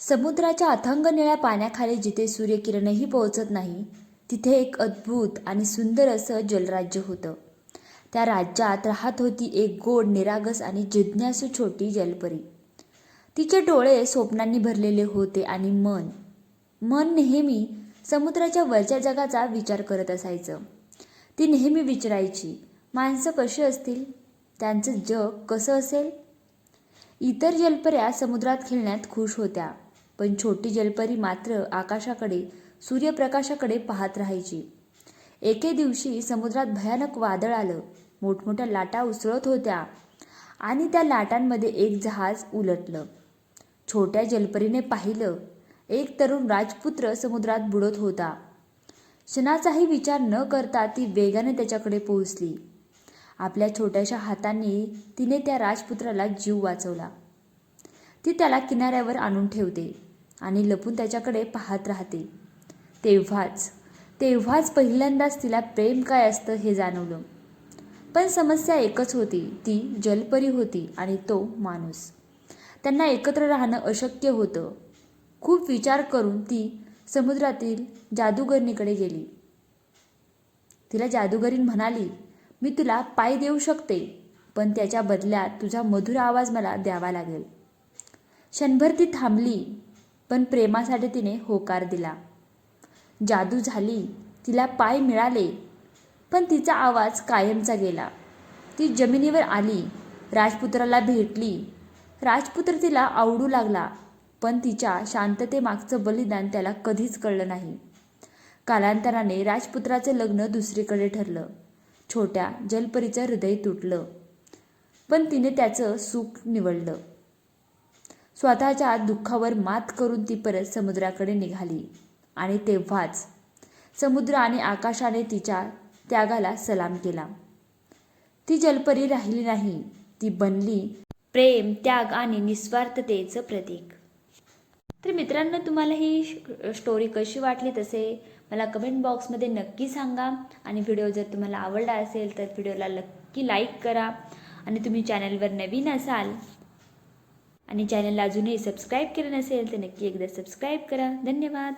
समुद्राच्या अथंग निळ्या पाण्याखाली जिथे सूर्यकिरणही पोहोचत नाही तिथे एक अद्भुत आणि सुंदर असं जलराज्य होतं. त्या राज्यात राहत होती एक गोड निरागस आणि जिज्ञासू छोटी जलपरी. तिचे डोळे स्वप्नांनी भरलेले होते आणि मन मन नेहमी समुद्राच्या वरच्या जगाचा विचार करत असायचं. ती नेहमी विचारायची माणसं कशी असतील? त्यांचं जग कसं असेल? इतर जलपऱ्या समुद्रात खेळण्यात खुश होत्या. पण छोटी जलपरी मात्र आकाशाकडे सूर्यप्रकाशाकडे पाहत राहायची. एके दिवशी समुद्रात भयानक वादळ आलं. मोठमोठ्या लाटा उसळत होत्या आणि त्या लाटांमध्ये एक जहाज उलटलं. छोट्या जलपरीने पाहिलं एक तरुण राजपुत्र समुद्रात बुडत होता. क्षणाचाही विचार न करता ती वेगाने त्याच्याकडे पोहोचली. आपल्या छोट्याशा हातांनी तिने त्या राजपुत्राला जीव वाचवला. ती त्याला किनाऱ्यावर आणून ठेवते. आणि लपून त्याच्याकडे पाहत राहते. तेव्हाच तेव्हाच पहिल्यांदाच तिला प्रेम काय असतं हे जाणवलं. पण समस्या एकच होती ती जलपरी होती आणि तो माणूस. त्यांना एकत्र राहणं अशक्य होतं. खूप विचार करून ती समुद्रातील जादूगरणीकडे गेली. तिला जादूगरीन म्हणाली मी तुला पाय देऊ शकते पण त्याच्या बदल्यात तुझा मधुर आवाज मला द्यावा लागेल. क्षणभर ती थांबली पण प्रेमासाठी तिने होकार दिला. जादू झाली तिला पाय मिळाले पण तिचा आवाज कायमचा गेला. ती जमिनीवर आली राजपुत्राला भेटली. राजपुत्र तिला आवडू लागला पण तिच्या शांततेमागचं बलिदान त्याला कधीच कळलं नाही. कालांतराने राजपुत्राचं लग्न दुसरीकडे ठरलं. छोट्या जलपरीचं हृदय तुटलं. पण तिने त्याचं सुख निवडलं. स्वतःच्या दुःखावर मात करून ती परत समुद्राकडे निघाली. आणि तेव्हाच समुद्र आणि आकाशाने तिच्या त्यागाला सलाम केला. ती जलपरी राहिली नाही. ती बनली प्रेम त्याग आणि निस्वार्थतेचं प्रतीक. तर मित्रांनो तुम्हाला ही श- स्टोरी कशी वाटली तसे मला कमेंट बॉक्समध्ये नक्की सांगा. आणि व्हिडिओ जर तुम्हाला आवडला असेल तर व्हिडिओला नक्की लाईक करा. आणि तुम्ही चॅनलवर नवीन असाल आणि चॅनलला अजूनही सबस्क्राईब केलं नसेल तर नक्की एकदा सबस्क्राईब करा. धन्यवाद.